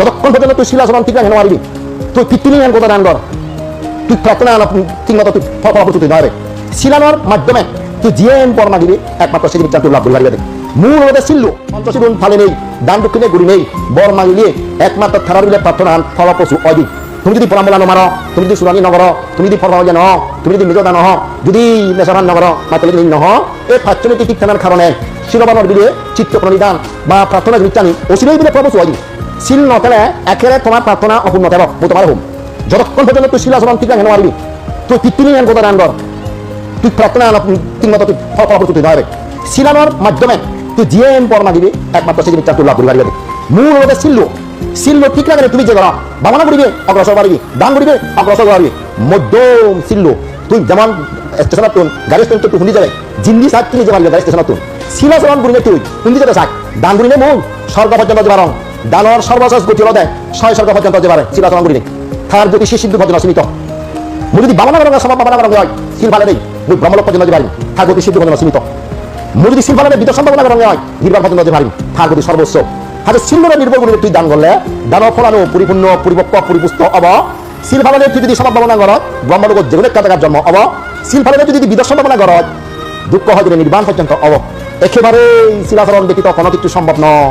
যতক্ষণ পর্যন্ত তুই শিলাচরণ ঠিক রাখে মারবি, তুই পিতুনি জ্ঞান কথা দান কর তুই প্রার্থনা ঠিক মতো তুই ফল প্রস্তুতি নয় শিলানোর মাধ্যমে তুই যে পর মাগিবি, একমাত্র সেই জিনিসটা তুই লাভ করি পারবি মূল হতে ছিল পঞ্চশীবন ফালে নেই দান দক্ষিণে গুড়ি নেই, বর মাগিলে একমাত্র থারা দিলে প্রার্থনা ফল প্রচুর অধিক তুমি যদি পরামলা নমার তুমি যদি সুরানি নগর, তুমি যদি ফল নহ, তুমি যদি নিজদা নহ, যদি নেশাবান নগর মাত্র যদি নহ এই পাঁচজনীতি ঠিক থানার কারণে শিরবানোর বিলে চিত্ত প্রণিধান বা প্রার্থনা জিনিসটানি অচিরেই বিলে ফল প্রচুর অধিক শিল নথেলে একেবারে তোমার প্রার্থনা অপূর্ণ থাকব তোমার হোম। যতক্ষণ পর্যন্ত তুই শিলাচরণ ঠিক রাখে মারবি তুই পিতুনি জ্ঞান কথা দান তুই প্রার্থনা ঠিক মতো তুই ফল ফল প্রস্তুতি নয় শিলানোর মাধ্যমে তুই যে পর মাগিবি একমাত্র সেই জিনিসটা তুই লাভ করি পারবি মূল হতে শিল্ল শিল্ল ঠিক লাগে তুমি যে করা বামনা করিবে অগ্রসর পারবি দান করিবে অগ্রসর পারবি মধ্যম শিল্ল তুই যেমন স্টেশনত তুন গাড়ি স্টেশন তুই শুনি যাবে। জিন্দি শাক কিনে যে পারবি গাড়ি স্টেশনত তুন শিলাচরণ করিবে তুই শুনি যাবে শাক দান করিলে মূল স্বর্গ পর্যন্ত যে দানর সর্বশেষ গতি হলো দেয় ছয় স্বর্গ পর্যন্ত যে পারে। শিলাচরণ করিলে তার জ্যোতি সিদ্ধ ভজন অসীমিত। মুই যদি বামনা করং সব বামনা করং হয়। শিল ভালে নেই। ব্রহ্মলোক পর্যন্ত যে পারি। তার গতি সিদ্ধ অসীমিত। মুই যদি শিল ভালে বিদ্য সম্ভাবনা করং হয়। নির্বাণ পর্যন্ত যে পারি। তার গতি সর্বস্ব হাতে সিলভারে নির্ভর করে তুই দান করলে দান ফলানো পরিপূর্ণ, পরিপক্ক, পরিপুষ্ট অব। সিল ভালে তুই যদি সম্ভাবনা কর ব্রহ্মলোক যেগুলো কাটাকার জন্ম অব। সিল ভালে তুই যদি বিদ্য সম্ভাবনা কর দুঃখ হয় নির্বাণ পর্যন্ত অব। একেবারে শিলাচরণ ব্যতীত কোনো কিছু সম্ভব নয়।